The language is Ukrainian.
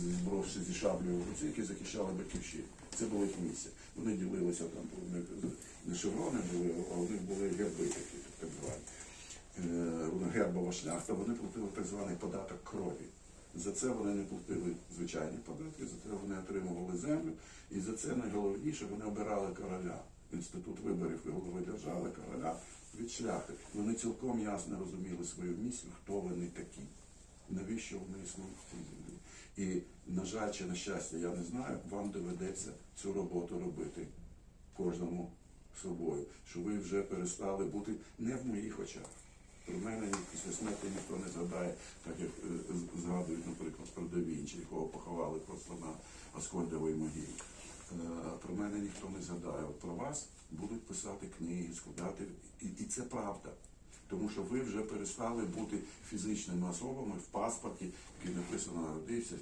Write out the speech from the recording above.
збравши зі шаблею в руці, які захищали батьківщину. Це була їх місія. Вони ділилися там, не шеврони були, а у них були герби такі, так звані. Е, гербова шляхта, вони платили так званий податок крові. За це вони не платили звичайні податки, за це вони отримували землю, і за це найголовніше вони обирали короля. Інститут виборів голови держави, короля від шляхи. Вони цілком ясно розуміли свою місію, хто вони такі, навіщо вони існують. І, на жаль, чи на щастя, я не знаю, вам доведеться цю роботу робити кожному собою, що ви вже перестали бути не в моїх очах. Про мене після смерті ніхто не згадає, так як е, згадують, наприклад, про Давінчі, якого поховали просто на Аскольдовій могилі. Е, Про мене ніхто не згадає. Про вас будуть писати книги, складати, і це правда. Тому що ви вже перестали бути фізичними особами в паспорті, який написано народився